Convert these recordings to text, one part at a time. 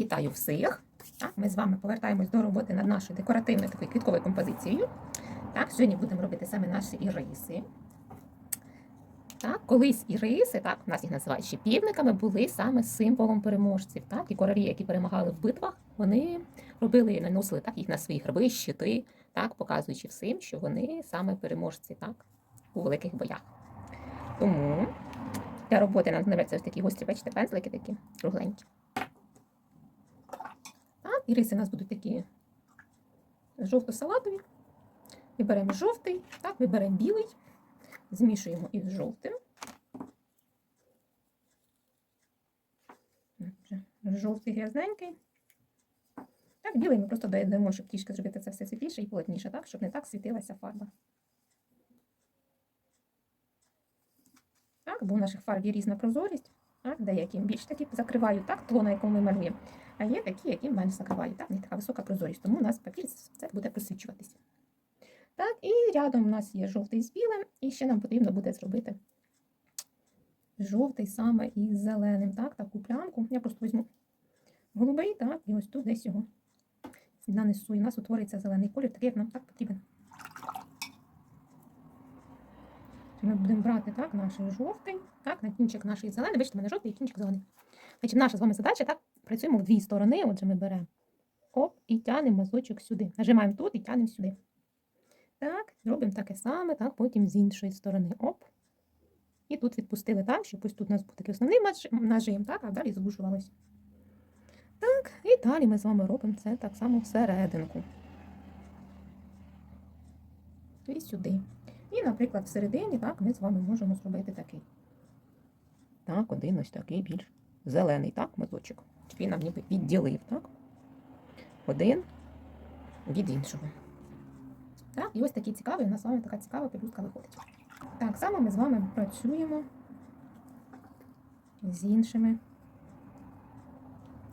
Вітаю всіх! Так, ми з вами повертаємось до роботи над нашою декоративною такою квітковою композицією. Так, сьогодні будемо робити саме наші іриси. Так, колись іриси, так, нас їх називають ще півниками, були саме символом переможців. Так, і королі, які перемагали в битвах, вони робили, наносили так, їх на свої герби, щити, так, показуючи всім, що вони саме переможці так, у великих боях. Тому для роботи нам знадобляться ось такі гострі, бачите, пензлики такі кругленькі. І риси у нас будуть такі жовто-салатові. Виберемо жовтий, так, виберемо білий, змішуємо із жовтим. Жовтий грязненький. Так, білий ми просто додаємо, щоб трішки зробити це все світліше і плотніше, так, щоб не так світилася фарба. Так, бо у наших фарб є різна прозорість. Так, деякі більш такі закривають так, тло, на якому ми малюємо. А є такі, які менш закривають. Так, не така висока прозорість, тому у нас папір це буде просвічуватися. Так, і рядом у нас є жовтий з білим, і ще нам потрібно буде зробити жовтий саме із зеленим. Так, таку плямку. Я просто візьму голубий, так, і ось тут десь його нанесу. І у нас утвориться зелений колір, такий, як нам так потрібен. Ми будемо брати так, наш жовтий, так, на кінчик нашої зелений. Бачите, в мене жовтий і кінчик зелений. Значить, наша з вами задача, так, працюємо в дві сторони. Отже, ми беремо оп, і тянемо мазочок сюди. Нажимаємо тут і тянемо сюди. Так, робимо таке саме, так, потім з іншої сторони. Оп. І тут відпустили так, щоб ось тут у нас був такий основний нажим, так, а далі звужувалося. Так, і далі ми з вами робимо це так само всерединку. І сюди. І, наприклад, всередині так, ми з вами можемо зробити такий. Так, один ось такий більш зелений, так, мазочок. Він нам ніби відділив, так? Один від іншого. Так, і ось такий цікавий, у нас з вами така цікава пелюстка виходить. Так само ми з вами працюємо з іншими.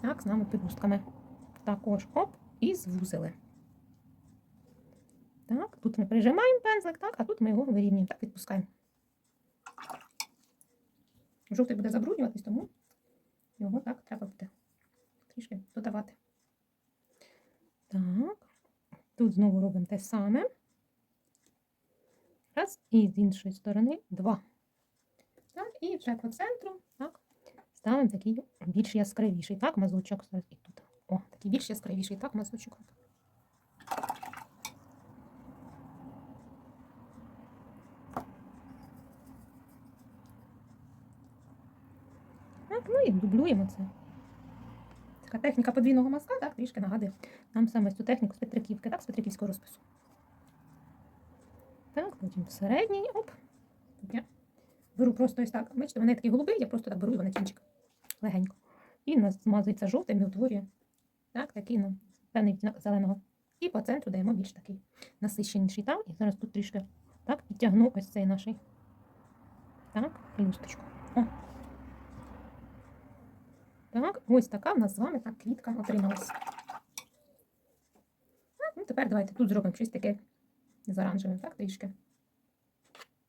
Так, з нами пелюстками. Також оп, і звузили. Так, тут ми прижимаємо пензлик, так, а тут ми його вирівнюємо. Так, відпускаємо. Жовтий буде забруднюватись, тому його так треба буде трішки додавати. Так, тут знову робимо те саме. Раз, і з іншої сторони два. Так, і вже по центру, так, ставимо такий більш яскравіший, так, мазочок. І тут. О, такий більш яскравіший, так, мазочок. Так, ну і дублюємо це. Така техніка подвійного мазка, так, трішки нагадує нам саме цю техніку з Петриківки, так, з Петриківського розпису. Так, потім середній, оп. Я беру просто ось так. Бачите, вони такі голубий, я просто так беру його на кінчик легенько. І нас змазується жовтим і утворює так, такий ну, певний відтінок зеленого. І по центру даємо більш такий насищеніший там. І зараз тут трішки так, підтягну ось цей наш так, пелюсточку. О. Так, ось така в нас з вами так квітка отрималась. Так, ну тепер давайте тут зробимо щось таке з оранжевим, так, трішки.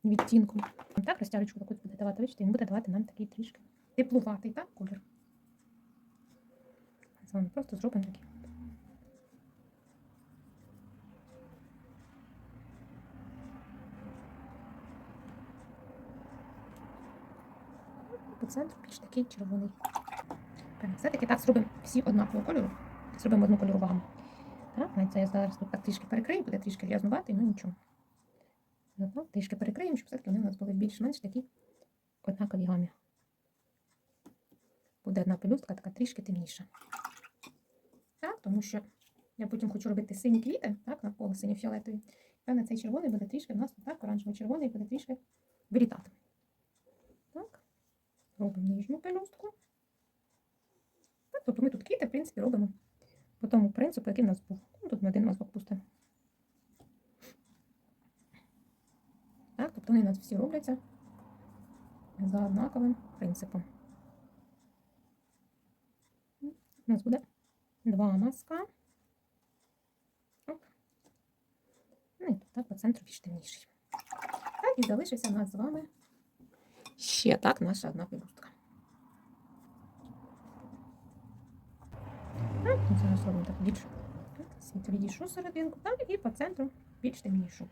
Відтінком. Так, розтяжечку таку буде давати, бачите, він буде давати нам такий трішки теплуватий, так, колір. З вами просто зробимо такий. По центру більш такий червоний. Все-таки так зробимо всі однакового кольору. Зробимо одну кольорову гаму. Так, це я зараз тут так трішки перекрию, буде трішки грязнувати, ну нічого. Заодно трішки перекриємо, щоб все-таки вони у нас були більш-менш такі однакові гамі. Буде одна пелюстка така трішки темніша. Так, тому що я потім хочу робити сині квіти, так, навколо синьо-фіолетові. Певне, цей червоний буде трішки у нас так, оранжево-червоний буде трішки вилітати. Так, робимо нижню пелюстку. Тобто ми тут квіти, в принципі, робимо по тому принципу, який в нас був. Ну, тут ми один мазок пустимо. Так, тобто вони у нас всі робляться за однаковим принципом. У нас буде два мазка. Ну і тут так по центру більш темніший. Так, і залишиться у нас з вами ще так наша одна пелюстка. Зараз робимо так більш світлішу серединку, так, і по центру більш темнішу.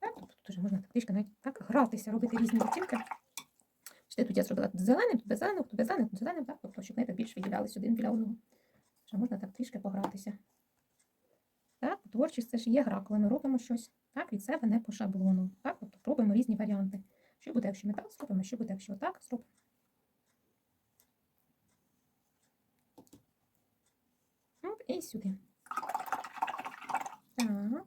Так, тут вже можна так трішки навіть так гратися, робити різні відтінки. Бачите, тут я зробила тут зеленим, тут без зеленого, тут без зеленого, тут зеленим, так, тобто, щоб знаєте, більш виділялись один біля одного. Вже можна так трішки погратися. Так, творчість це ж є гра, коли ми робимо щось так, від себе не по шаблону. Так, тобто пробуємо різні варіанти. Що буде, якщо ми так зробимо, що буде, якщо так зробимо. От і сюди. Так.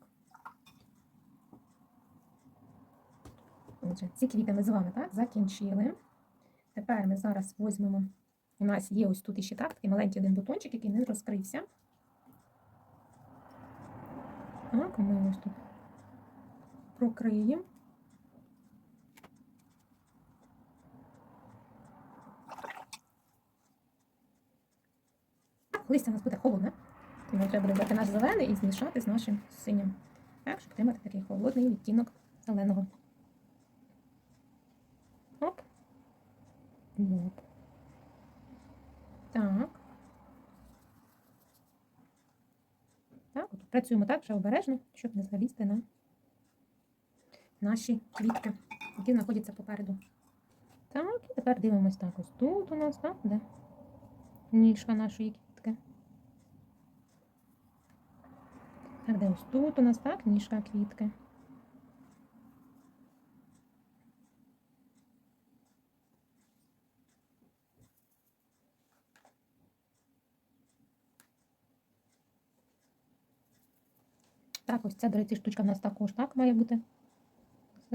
Отже, ці квіти ми з вами так, закінчили. Тепер ми зараз візьмемо. У нас є ось тут іще так, такий маленький один бутончик, який не розкрився. Так, ми ось тут прокриємо. Листя у нас буде холодне, тому треба буде взяти наш зелений і змішати з нашим синім. Так, щоб отримати такий холодний відтінок зеленого. Оп. Оп. Так. Так, от працюємо так вже обережно, щоб не залізти на наші квітки, які знаходяться попереду. Так, і тепер дивимось так. Ось тут у нас, так, де ніжка нашої квітки. Так, де ось тут у нас так, ніжка квітки. Так, ось ця, до речі, штучка в нас також так має бути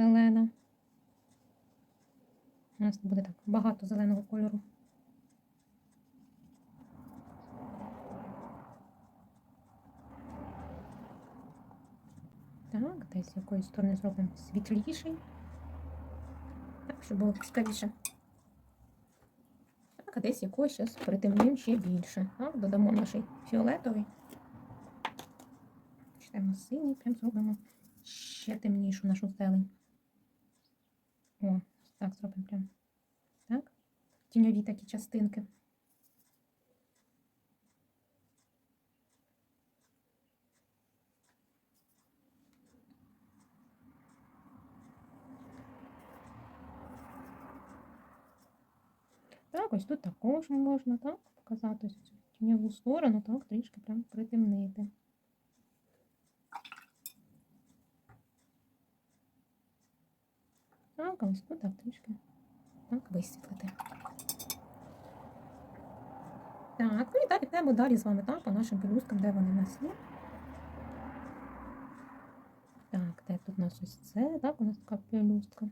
зелена. У нас буде так багато зеленого кольору. Так, десь з якоїсь сторони зробимо світліший. Так, щоб було цікавіше. Так, а десь якось зараз притемним ще більше. Так, додамо наш фіолетовий. Темно-синій, прям зробимо ще темнішу нашу зелень. О, так зробимо прям. Так. Тіньові такі частинки. Так, ось тут також можна так показати тіньову сторону, так, трішки прям притемнити. Так, ось ну так трішки так, висвітлити. Так, ну і так йдемо далі з вами так, по нашим пелюсткам, де вони в нас є. Так, де тут у нас ось це, так, у нас така пелюстка.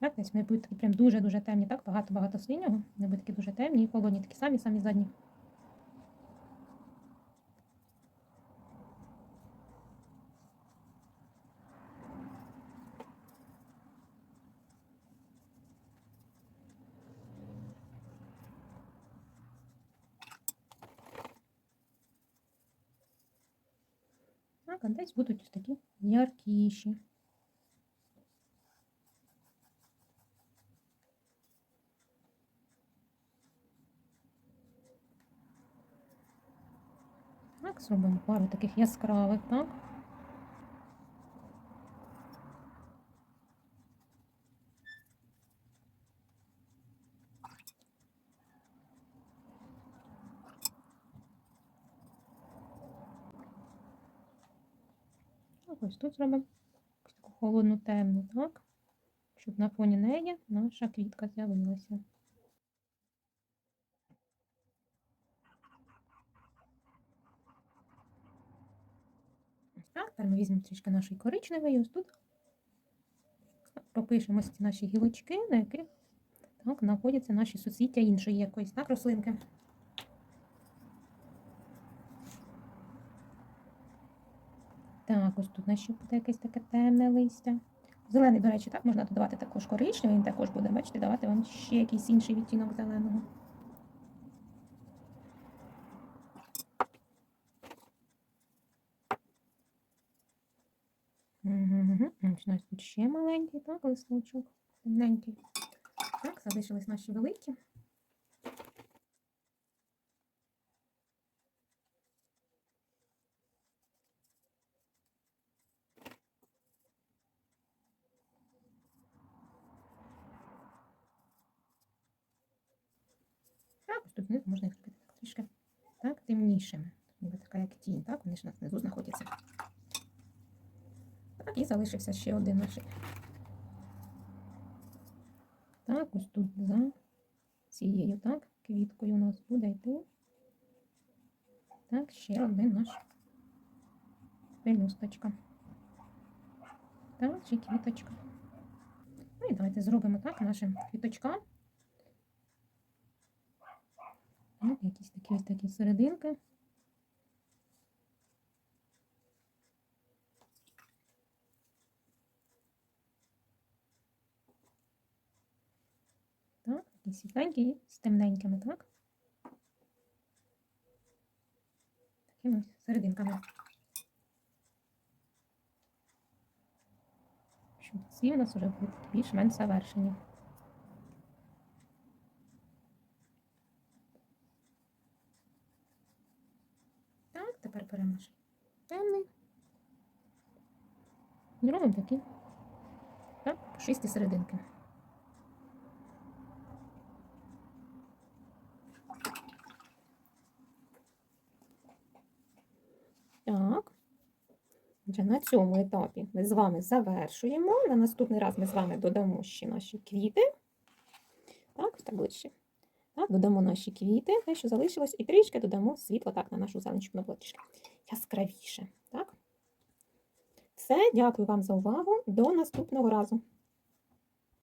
Так, ось вони будуть такі прям дуже-дуже темні, так, багато-багато синього. Вони будуть такі дуже темні і холодні, такі самі-самі задні. Так, а десь будуть ось такі яркіші. Так, зробимо пару таких яскравих, так? Ось тут зробимо таку холодну темну, так? Щоб на фоні неї наша квітка з'явилася. Так, тепер ми візьмемо трішки нашої коричневої, ось тут пропишемо ці наші гілочки, на яких так, знаходяться наші суцвіття іншої якоїсь так, рослинки. Так, ось тут наші буде якесь таке темне листя. Зелений, до речі, так, можна додавати також коричневий, він також буде, бачите, давати вам ще якийсь інший відтінок зеленого. Ось у нас тут ще маленький, так, листочок, темненький. Так, залишились наші великі. Так, ось тут можна їх зробити трішки так, темнішими. Ніби така як тінь, так, вони ж у нас внизу знаходяться. І залишився ще один наш. Так, ось тут за цією, так, квіткою у нас буде йти. Так, ще один наш пелюсточка. Так, чи квіточка. Ну і давайте зробимо так нашим квіточкам. Якісь такі ось такі серединки. Так, такі світленькі і з темненькими, так? Такими серединками. Щоб ці у нас вже будуть більш-менш завершені. Так, тепер беремо наш темний. І робимо такі так, пушисті серединки. Так. Отже, на цьому етапі ми з вами завершуємо. На наступний раз ми з вами додамо ще наші квіти. Так, так ближче. Так, додамо наші квіти, те, що залишилось, і трішки додамо світло так, на нашу зеленочку, на було трішки яскравіше. Так? Все, дякую вам за увагу. До наступного разу.